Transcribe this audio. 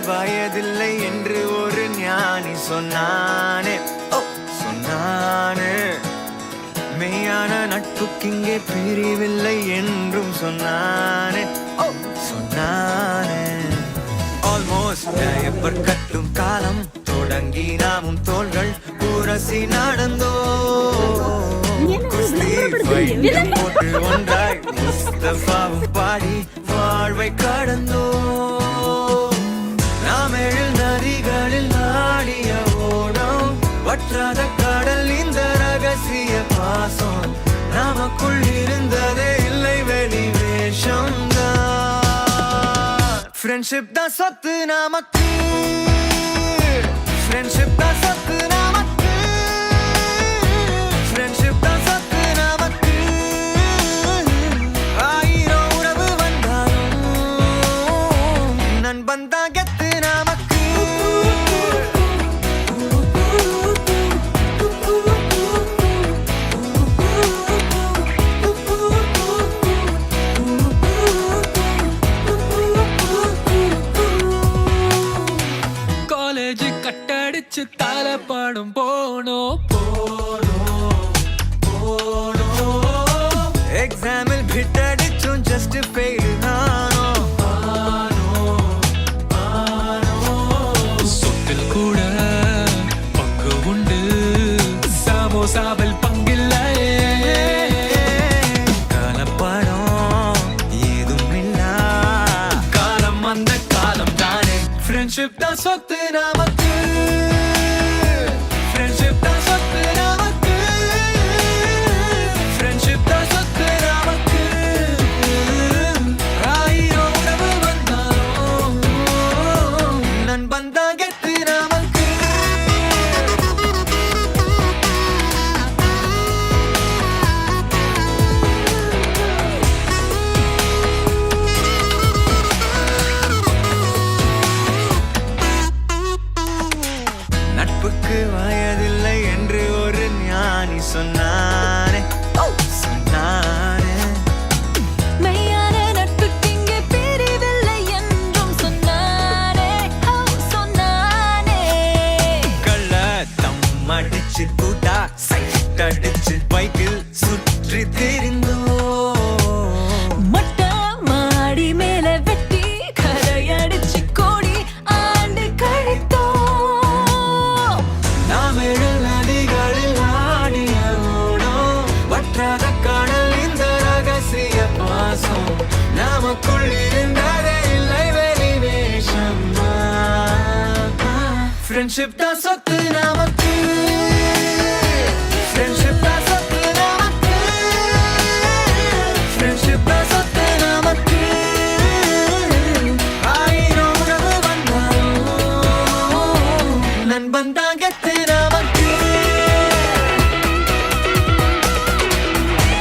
வயதில்லை என்று ஒரு ஞானி சொன்னானே. ஓ சொன்னானே. மெய்யான நட்புக்கிங்கே பிரிவில்லை என்றும் சொன்னானே. ஓ சொன்னானே. ஆல்மோஸ்ட் எப்பர் கட்டும் காலம் தொடங்கி நாமும் தோள்கள் உரசி நடந்தோ. போட்டு ஒன்றாய் முஸ்தபாவும் கடல் இந்த ரகசிய பாசம். நமக்குள் இருந்ததே இல்லை வெளி வேஷம் ஃப்ரெண்ட்ஷிப் தான் சொத்து நமக்கு ஃப்ரெண்ட்ஷிப் தான் சொத்து கட்டடிச்சு தலை பாடம் போனோம் போனோம் போனோம் எக்ஸாமில் பிட் அடிச்சும் ஜஸ்ட் ஃபெயில் நானோ சொத்தில் கூட பங்கு உண்டு. சமோசாவில் பங்கில்லையே. கலப்படம் ஏதும் இல்லா. காலம் அந்த காலம் தானே. ஃப்ரெண்ட்ஷிப் தான் சொத்து நாம நட்புக்கு வயதில்லை Friendship தான் சொத்து நமக்கு Friendship தான் சொத்து நமக்கு Friendship தான் சொத்து நமக்கு ஆயிரம் உறவு வந்தாலும் நண்பன் தான் கெத்து